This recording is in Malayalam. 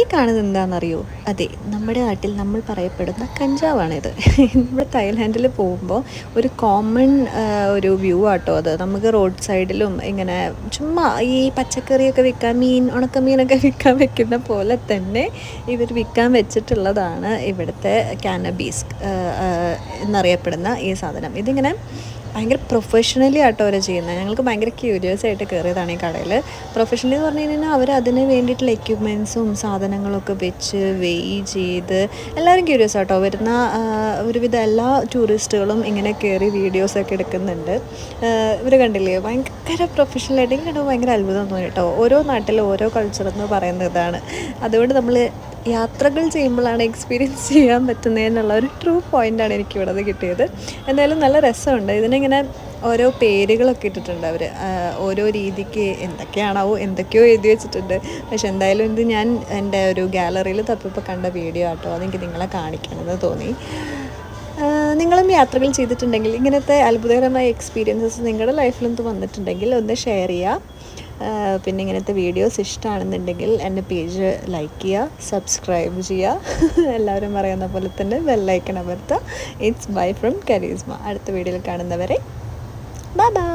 ഈ കാണുന്നത് എന്താണെന്നറിയോ? അതെ നമ്മുടെ നാട്ടിൽ നമ്മൾ പറയപ്പെടുന്ന കഞ്ചാവാണിത്. നമ്മുടെ തായ്ലാൻഡിൽ പോകുമ്പോൾ ഒരു കോമൺ ഒരു വ്യൂ ആട്ടോ അത്. നമുക്ക് റോഡ് സൈഡിലും ഇങ്ങനെ ചുമ്മാ ഈ പച്ചക്കറിയൊക്കെ വിൽക്കാൻ മീൻ ഉണക്കമീനൊക്കെ വിൽക്കാൻ വെക്കുന്ന പോലെ തന്നെ ഇവർ വിൽക്കാൻ വെച്ചിട്ടുള്ളതാണ് ഇവിടുത്തെ കാനബീസ് എന്നറിയപ്പെടുന്ന ഈ സാധനം. ഇതിങ്ങനെ ഭയങ്കര പ്രൊഫഷണലി ആട്ടോ അവർ ചെയ്യുന്നത് ഞങ്ങൾക്ക് ഭയങ്കര ക്യൂരിയസ് ആയിട്ട് കയറിയതാണ് ഈ കടയിൽ പ്രൊഫഷണലി എന്ന് പറഞ്ഞു കഴിഞ്ഞാൽ അവർ അതിന് വേണ്ടിയിട്ടുള്ള എക്യുപ്മെൻസും സാധനങ്ങളൊക്കെ വെച്ച് വെയ് ചെയ്ത് എല്ലാവരും ക്യൂരിയസ് ആട്ടോ. വരുന്ന ഒരുവിധ എല്ലാ ടൂറിസ്റ്റുകളും ഇങ്ങനെ കയറി വീഡിയോസൊക്കെ എടുക്കുന്നുണ്ട്. ഇവർ കണ്ടില്ലേ? ഭയങ്കര പ്രൊഫഷണലായിട്ട് കണ്ടപ്പോൾ ഭയങ്കര അത്ഭുതം തോന്നി കേട്ടോ ഓരോ നാട്ടിലും ഓരോ കൾച്ചർ എന്ന് പറയുന്ന ഇതാണ്. അതുകൊണ്ട് നമ്മൾ യാത്രകൾ ചെയ്യുമ്പോഴാണ് എക്സ്പീരിയൻസ് ചെയ്യാൻ പറ്റുന്നതെന്നുള്ള ഒരു ട്രൂ പോയിന്റാണ് എനിക്ക് ഇവിടെ കിട്ടിയത്. എന്തായാലും നല്ല രസമുണ്ട്. ഇതിനിങ്ങനെ ഓരോ പേരുകളൊക്കെ ഇട്ടിട്ടുണ്ട് അവർ ഓരോ രീതിക്ക് എന്തൊക്കെയാണാവോ എന്തൊക്കെയോ എഴുതി വെച്ചിട്ടുണ്ട്. പക്ഷെ എന്തായാലും ഇത് ഞാൻ എന്റെ ഒരു ഗാലറിയിൽ തപ്പിപ്പോൾ കണ്ട വീഡിയോ ആട്ടോ. അതെനിക്ക് നിങ്ങളെ കാണിക്കണമെന്ന് തോന്നി. നിങ്ങളും യാത്രകൾ ചെയ്തിട്ടുണ്ടെങ്കിൽ ഇങ്ങനത്തെ അത്ഭുതകരമായ എക്സ്പീരിയൻസസ് നിങ്ങളുടെ ലൈഫിലും വന്നിട്ടുണ്ടെങ്കിൽ ഒന്ന് ഷെയർ ചെയ്യുക പിന്നെ ഇങ്ങനത്തെ വീഡിയോസ് ഇഷ്ടമാണെന്നുണ്ടെങ്കിൽ എന്റെ പേജ് ലൈക്ക് ചെയ്യുക സബ്സ്ക്രൈബ് ചെയ്യുക എല്ലാവരും പറയുന്ന പോലെ തന്നെ ബെല്ലൈക്കൺ അമർത്തുക. ഇറ്റ്സ് ബൈ ഫ്രം കരീസ്മ അടുത്ത വീഡിയോയിൽ കാണുന്നവരെ. Bye bye